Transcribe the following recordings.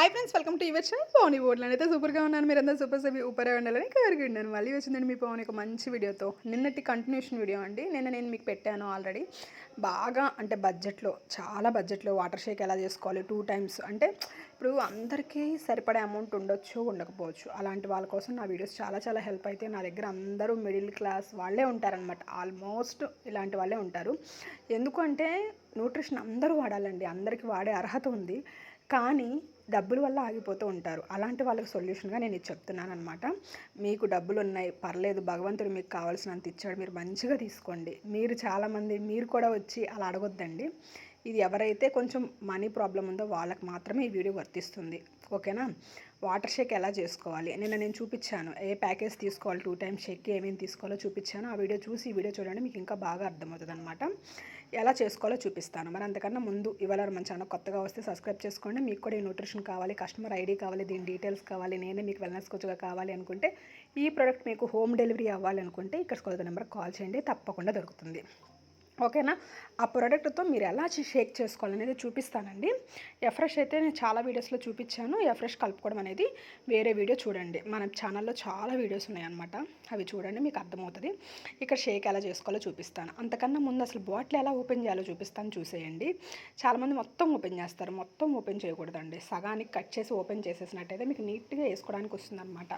Hi friends welcome to your channel పవని బోర్డులో అయితే సూపర్గా ఉన్నాను. మీరందరూ సూపర్ సభి ఊపరే ఉండాలని కోరుకుంటున్నాను. మళ్ళీ వచ్చిందండి మీ పవన్ ఒక మంచి వీడియోతో. నిన్నటి కంటిన్యూషన్ వీడియో అండి. నిన్న నేను మీకు పెట్టాను ఆల్రెడీ బాగా అంటే బడ్జెట్లో చాలా బడ్జెట్లో వాటర్ షేక్ ఎలా చేసుకోవాలి టూ టైమ్స్ అంటే ఇప్పుడు అందరికీ సరిపడే అమౌంట్ ఉండొచ్చు ఉండకపోవచ్చు. అలాంటి వాళ్ళ కోసం నా వీడియోస్ చాలా చాలా హెల్ప్ అయితే నా దగ్గర అందరూ మిడిల్ క్లాస్ వాళ్ళే ఉంటారనమాట ఆల్మోస్ట్ ఇలాంటి వాళ్ళే ఉంటారు. ఎందుకంటే న్యూట్రిషన్ అందరూ వాడాలండి. అందరికీ వాడే అర్హత ఉంది. కానీ డబ్బుల వల్ల ఆగిపోతూ ఉంటారు. అలాంటి వాళ్ళకి సొల్యూషన్గా నేను ఇది చెప్తున్నాను అనమాట మీకు డబ్బులు ఉన్నాయి పర్లేదు భగవంతుడు మీకు కావాల్సినంత ఇచ్చాడు మీరు మంచిగా తీసుకోండి. మీరు చాలామంది మీరు కూడా వచ్చి అలా అడగొద్దండి. ఇది ఎవరైతే కొంచెం మనీ ప్రాబ్లం ఉందో వాళ్ళకి మాత్రమే ఈ వీడియో వర్తిస్తుంది. ఓకేనా? వాటర్ షేక్ ఎలా చేసుకోవాలి? నిన్న నేను చూపించాను. ఏ ప్యాకేజ్ తీసుకోవాలి? టూ టైమ్స్ షేక్ ఏమేమి తీసుకోవాలో చూపించాను. ఆ వీడియో చూసి ఈ వీడియో చూడండి మీకు ఇంకా బాగా అర్థమవుతుంది అనమాట ఎలా చేసుకోవాలో చూపిస్తాను. మరి అంతకన్నా ముందు ఇవాళ మన ఛానల్ కొత్తగా వస్తే సబ్స్క్రైబ్ చేసుకోండి. మీకు కూడా ఈ న్యూట్రిషన్ కావాలి కస్టమర్ ఐడి కావాలి దీని డీటెయిల్స్ కావాలి నేనే మీకు వెల్నెస్ కోచ్గా కావాలి అనుకుంటే ఈ ప్రోడక్ట్ మీకు హోమ్ డెలివరీ అవ్వాలనుకుంటే ఇక్కడ కొత్త నెంబర్ కాల్ చేయండి. తప్పకుండా దొరుకుతుంది. ఓకేనా? ఆ ప్రోడక్ట్తో మీరు ఎలా షేక్ చేసుకోవాలనేది చూపిస్తానండి. ఎఫ్రెష్ అయితే నేను చాలా వీడియోస్లో చూపించాను. ఎఫ్రెష్ కలుపుకోవడం అనేది వేరే వీడియో చూడండి. మన ఛానల్లో చాలా వీడియోస్ ఉన్నాయన్నమాట. అవి చూడండి మీకు అర్థమవుతుంది. ఇక్కడ షేక్ ఎలా చేసుకోవాలో చూపిస్తాను. అంతకన్నా ముందు అసలు బాటిల్ ఎలా ఓపెన్ చేయాలో చూపిస్తాను చూసేయండి. చాలామంది మొత్తం ఓపెన్ చేస్తారు. మొత్తం ఓపెన్ చేయకూడదండి. సగానికి కట్ చేసి ఓపెన్ చేసేసినట్టయితే మీకు నీట్గా వేసుకోవడానికి వస్తుందన్నమాట.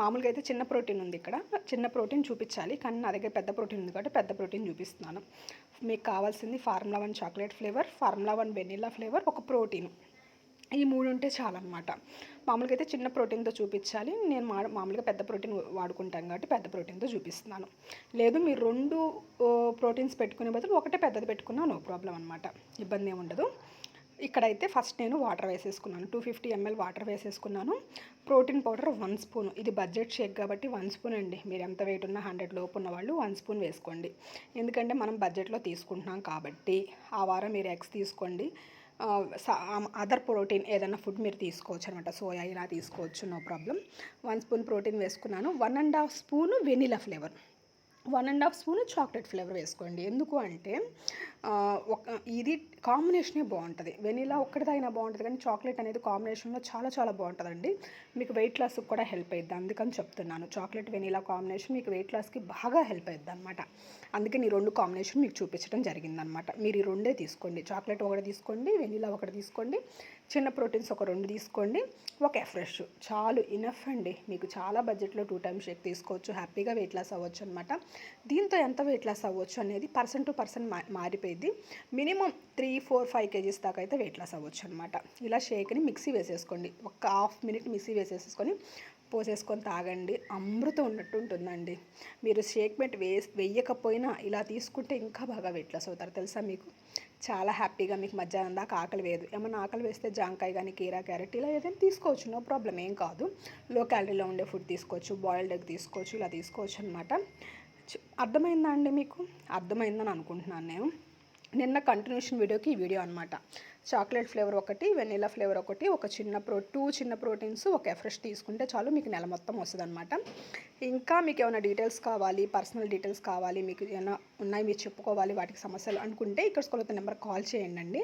మామూలుగా అయితే చిన్న ప్రోటీన్ ఉంది ఇక్కడ. చిన్న ప్రోటీన్ చూపించాలి. కానీ నా దగ్గర పెద్ద ప్రోటీన్ ఉంది కాబట్టి పెద్ద ప్రోటీన్ చూపిస్తున్నాను. మీకు కావాల్సింది formula one chocolate flavour formula one vanilla flavour ఒక ప్రోటీన్. ఈ మూడు ఉంటే చాలన్నమాట. మామూలుగా అయితే చిన్న ప్రోటీన్తో చూపించాలి. నేను మా మామూలుగా పెద్ద ప్రోటీన్ వాడుకుంటాను కాబట్టి పెద్ద ప్రోటీన్తో చూపిస్తున్నాను. లేదు మీరు రెండు ప్రోటీన్స్ పెట్టుకునే బదులు ఒకటే పెద్దది పెట్టుకున్నా నో ప్రాబ్లం అనమాట ఇబ్బంది ఏమి ఉండదు. ఇక్కడైతే ఫస్ట్ నేను వాటర్ వేసేసుకున్నాను. టూ ఫిఫ్టీ ఎంఎల్ వాటర్ వేసేసుకున్నాను. Protein powder one spoon. ఇది బడ్జెట్ షేక్ కాబట్టి వన్ స్పూన్ అండి. మీరు ఎంత వెయిట్ ఉన్న హండ్రెడ్ లోపు ఉన్న వాళ్ళు వన్ స్పూన్ వేసుకోండి. ఎందుకంటే మనం బడ్జెట్లో తీసుకుంటున్నాం కాబట్టి ఆ వారం మీరు ఎగ్స్ తీసుకోండి. అదర్ ప్రోటీన్ ఏదైనా ఫుడ్ మీరు తీసుకోవచ్చు అనమాట సోయా ఇలా తీసుకోవచ్చు no problem. One spoon protein వేసుకున్నాను. One and half spoon vanilla flavour. One and half spoon chocolate flavour వేసుకోండి. ఎందుకు అంటే ఒక ఇది కాంబినేషనే బాగుంటుంది. వెనీలా ఒక్కటి తాగినా బాగుంటుంది కానీ చాక్లెట్ అనేది కాంబినేషన్లో చాలా చాలా బాగుంటుందండి. మీకు వెయిట్ లాస్కి కూడా హెల్ప్ అయ్యిద్ది అందుకని చెప్తున్నాను. చాక్లెట్ వెనీలా కాంబినేషన్ మీకు వెయిట్ లాస్కి బాగా హెల్ప్ అయ్యిద్ది అనమాట అందుకని ఈ రెండు కాంబినేషన్ మీకు చూపించడం జరిగిందనమాట మీరు ఈ రెండే తీసుకోండి. చాక్లెట్ ఒకటి తీసుకోండి వెనీలా ఒకటి తీసుకోండి. చిన్న ప్రోటీన్స్ ఒక రెండు తీసుకోండి. ఒక ఫ్రెష్. చాలు ఇనఫ్ అండి. మీకు చాలా బడ్జెట్లో టూ టైమ్స్ షేక్ తీసుకోవచ్చు. హ్యాపీగా వెయిట్ లాస్ అవ్వచ్చు అనమాట దీంతో ఎంత వెయిట్ లాస్ అవ్వచ్చు అనేది పర్సన్ టు పర్సన్ మారిపోయింది minimum three four five KGs దాకా అయితే వెయిట్ లాస్ అవ్వచ్చు అనమాట ఇలా షేక్ని మిక్సీ వేసేసుకోండి. ఒక హాఫ్ మినిట్ మిక్సీ వేసేసుకొని పోసేసుకొని తాగండి. అమృతం ఉన్నట్టు ఉంటుందండి. మీరు షేక్ మెట్ వేస్ వెయ్యకపోయినా ఇలా తీసుకుంటే ఇంకా బాగా వెయిట్ లాస్ అవుతారు. తెలుసా మీకు? చాలా హ్యాపీగా మీకు మధ్యాహ్నం దాకా ఆకలి వేయదు. ఏమన్నా ఆకలి వేస్తే జాంకాయ కానీ కీరా క్యారెట్ ఇలా ఏదైనా తీసుకోవచ్చు. నో ప్రాబ్లం ఏం కాదు. లో క్యాలరీలో ఉండే ఫుడ్ తీసుకోవచ్చు బాయిల్డ్ ఎగ్ తీసుకోవచ్చు ఇలా తీసుకోవచ్చు అనమాట అర్థమైందా అండి మీకు? అర్థమైందని అనుకుంటున్నాను నేను. నిన్న కంటిన్యూషన్ వీడియోకి ఈ వీడియో అనమాట చాక్లెట్ ఫ్లేవర్ ఒకటి వెనీలా ఫ్లేవర్ ఒకటి ఒక చిన్న ప్రో టూ చిన్న ప్రోటీన్స్ ఒక ఎఫ్రెష్ తీసుకుంటే చాలు మీకు నెల మొత్తం వస్తుంది అనమాట ఇంకా మీకు ఏమైనా డీటెయిల్స్ కావాలి పర్సనల్ డీటెయిల్స్ కావాలి మీకు ఏమైనా ఉన్నాయి మీరు చెప్పుకోవాలి వాటికి సమస్యలు అనుకుంటే ఇక్కడ స్కూల్ నెంబర్ కాల్ చేయండి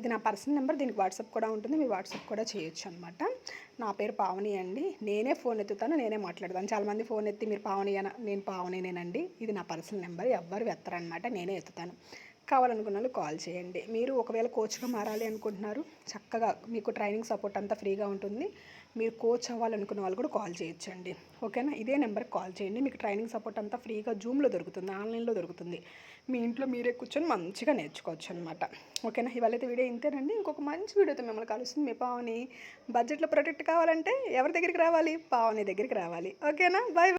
ఇది నా పర్సనల్ నెంబర్ దీనికి వాట్సాప్ కూడా ఉంటుంది మీ వాట్సాప్ కూడా చేయొచ్చు అనమాట నా పేరు పావని అండి. నేనే ఫోన్ ఎత్తుతాను నేనే మాట్లాడతాను. చాలామంది ఫోన్ ఎత్తి మీరు పావని నేను పావనినేనండి. ఇది నా పర్సనల్ నెంబర్ ఎవ్వరు ఎత్తరనమాట నేనే ఎత్తుతాను. కావాలనుకున్న వాళ్ళు కాల్ చేయండి. మీరు ఒకవేళ కోచ్గా మారాలి అనుకుంటున్నారు చక్కగా మీకు ట్రైనింగ్ సపోర్ట్ అంతా ఫ్రీగా ఉంటుంది. మీరు కోచ్ అవ్వాలనుకున్న వాళ్ళు కూడా కాల్ చేయొచ్చండి. ఓకేనా? ఇదే నెంబర్కి కాల్ చేయండి. మీకు ట్రైనింగ్ సపోర్ట్ అంతా ఫ్రీగా జూమ్లో దొరుకుతుంది ఆన్లైన్లో దొరుకుతుంది. మీ ఇంట్లో మీరే కూర్చొని మంచిగా నేర్చుకోవచ్చు అనమాట ఓకేనా? ఇవాళైతే వీడియో ఇంతేనండి. ఇంకొక మంచి వీడియోతో మిమ్మల్ని కలుస్తుంది మీ పావని. బడ్జెట్లో ప్రొటెక్ట్ కావాలంటే ఎవరి దగ్గరికి రావాలి? పావని దగ్గరికి రావాలి. ఓకేనా? బాయ్